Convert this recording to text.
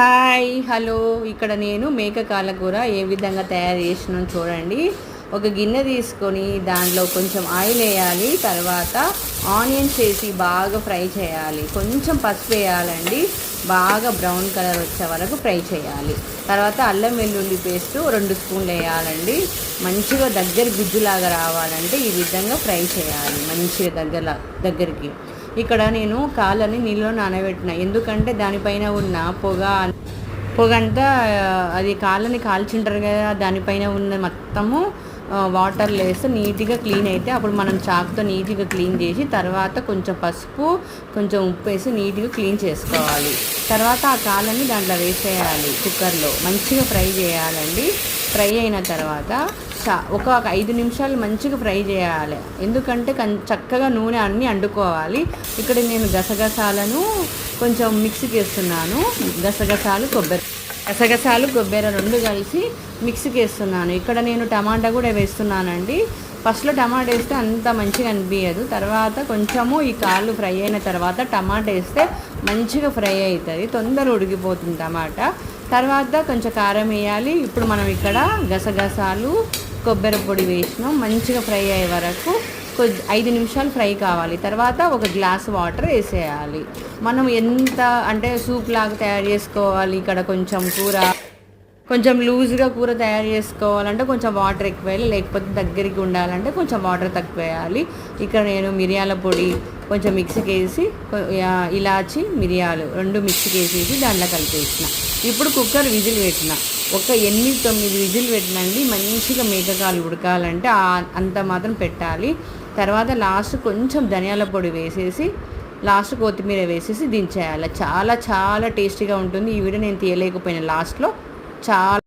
Hi hello. ఇక్కడ నేను మేక కాలకూర కూర ఏ విధంగా తయారు చేసినాను చూడండి. ఒక గిన్నె తీసుకొని దాంట్లో కొంచెం ఆయిల్ వేయాలి. తర్వాత ఆనియన్స్ వేసి బాగా ఫ్రై చేయాలి. కొంచెం పసుపు వేయాలండి. బాగా బ్రౌన్ కలర్ వచ్చే వరకు ఫ్రై చేయాలి. తర్వాత అల్లం వెల్లుల్లి పేస్ట్ రెండు స్పూన్లు వేయాలండి. మంచిగా దగ్గర గుజ్జులాగా రావాలంటే ఈ విధంగా ఫ్రై చేయాలి. మంచిగా దగ్గర దగ్గరికి. ఇక్కడ నేను కాళ్ళని నీళ్ళలో నానబెట్టిన. ఎందుకంటే దానిపైన ఉన్న పొగ పొగ అంతా అది కాళ్ళని కాల్చింటారు కదా దానిపైన ఉన్న మొత్తము వాటర్ లేస్తే నీట్గా క్లీన్ అయితే అప్పుడు మనం చాకుతో నీట్గా క్లీన్ చేసి తర్వాత కొంచెం పసుపు కొంచెం ఉప్పు వేసి నీట్గా క్లీన్ చేసుకోవాలి. తర్వాత ఆ కాళ్ళని దాంట్లో వేసేయాలి కుక్కర్లో. మంచిగా ఫ్రై చేయాలండి. ఫ్రై అయిన తర్వాత చా- ఒక ఒక ఐదు నిమిషాలు మంచిగా ఫ్రై చేయాలి. ఎందుకంటే కం చక్కగా నూనె అన్నీ అండుకోవాలి. ఇక్కడ నేను గసగసాలను కొంచెం మిక్సీకి వేస్తున్నాను గసగసాలు కొబ్బరి గసగసాలు కొబ్బరి రెండు కలిసి మిక్సీకి వేస్తున్నాను ఇక్కడ నేను టమాటా కూడా వేస్తున్నానండి. ఫస్ట్లో టమాటా వేస్తే అంత మంచిగా అనిపించదు తర్వాత కొంచెము ఈ కాళ్ళు ఫ్రై అయిన తర్వాత టమాటా వేస్తే మంచిగా ఫ్రై అవుతుంది. తొందర ఉడికిపోతుంది టమాటా. తర్వాత కొంచెం కారం వేయాలి. ఇప్పుడు మనం ఇక్కడ గసగసాలు కొబ్బరి పొడి వేసినాం. మంచిగా ఫ్రై అయ్యే వరకు కొద్ది ఐదు నిమిషాలు ఫ్రై కావాలి. తర్వాత ఒక గ్లాస్ వాటర్ వేసేయాలి. మనం ఎంత అంటే సూప్ లాగా తయారు చేసుకోవాలి. ఇక్కడ కొంచెం కూర కొంచెం లూజ్గా కూర తయారు చేసుకోవాలంటే కొంచెం వాటర్ ఎక్కువ వేయాలి లేకపోతే దగ్గరికి ఉండాలంటే కొంచెం వాటర్ తక్కువ వేయాలి ఇక్కడ నేను మిరియాల పొడి కొంచెం మిక్సీకి వేసి ఇలాచి మిరియాలు రెండు మిక్సీకి వేసేసి దాంట్లో కలిపేసిన. ఇప్పుడు కుక్కర్ విజిల్ పెట్టిన. ఒక ఎనిమిది తొమ్మిది విజిల్ పెట్టినండి. మంచిగా మేకకాలు ఉడకాలంటే అంత మాత్రం పెట్టాలి. తర్వాత లాస్ట్ కొంచెం ధనియాల పొడి వేసేసి లాస్ట్ కొత్తిమీర వేసేసి దించేయాలి. చాలా చాలా టేస్టీగా ఉంటుంది. ఈ వీడియో నేను తీయలేకపోయినా లాస్ట్లో. చాలా